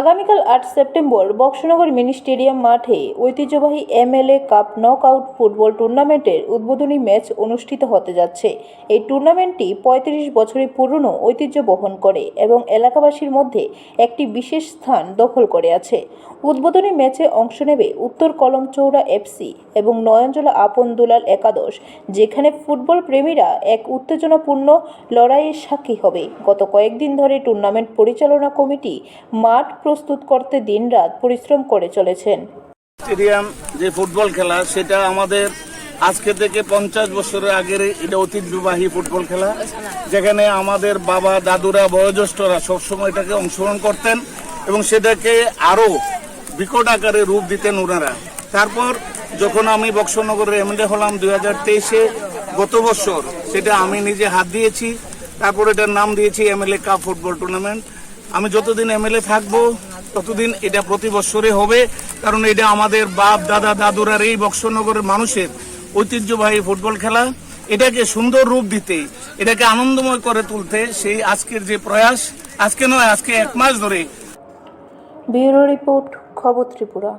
আগামীকাল আট September Boxanagar mini stadium মাঠে ঐতিহ্যবাহী এমএলএ কাপ নকআউট ফুটবল টুর্নামেন্টের উদ্বোধনী ম্যাচ অনুষ্ঠিত হতে যাচ্ছে। এই টুর্নামেন্টটি পঁয়ত্রিশ বছরের পুরনো ঐতিহ্য বহন করে এবং এলাকাবাসীর মধ্যে একটি বিশেষ স্থান দখল করে আছে। উদ্বোধনী ম্যাচে অংশ নেবে উত্তর কলম চৌড়া এফসি এবং নয়নজলা আপন দুলাল একাদশ, যেখানে ফুটবল প্রেমীরা এক উত্তেজনাপূর্ণ লড়াইয়ের সাক্ষী হবে। গত কয়েকদিন ধরে টুর্নামেন্ট পরিচালনা কমিটি মাঠ প্রস্তুত করতে দিনরাত পরিশ্রম করে চলেছেন। স্টেডিয়াম যে ফুটবল খেলা, সেটা আমাদের আজকে থেকে পঞ্চাশ বছরের আগের এটা ঐতিহ্যবাহী ফুটবল খেলা, যেখানে আমাদের বাবা, দাদুরা, বয়োজ্যেষ্ঠরা সবসময় এটাকে অংশগ্রহণ করতেন এবং সেটাকে আরও বিকট আকারে রূপ দিতেন ওনারা। তারপর যখন আমি বক্সনগরের এমএলএ হলাম দুই হাজার তেইশে, গত বছর সেটা আমি নিজে হাত দিয়েছি, তারপর এটার নাম দিয়েছি এমএলএ কাপ ফুটবল টুর্নামেন্ট আমি যতদিন এমএলএ থাকব, ততদিন এটা প্রতি বছরে হবে, কারণ এটা আমাদের বাপ, দাদা, দাদুর আর এই বক্সনগরের মানুষের ঐতিহ্যবাহী ফুটবল খেলা। এটাকে সুন্দর রূপ দিতে, এটাকে আনন্দময় করে তুলতে সেই আজকের যে প্রয়াস, আজকে নয়, আজকে এক মাস ধরে। ব্যুরো রিপোর্ট, খবর ত্রিপুরা।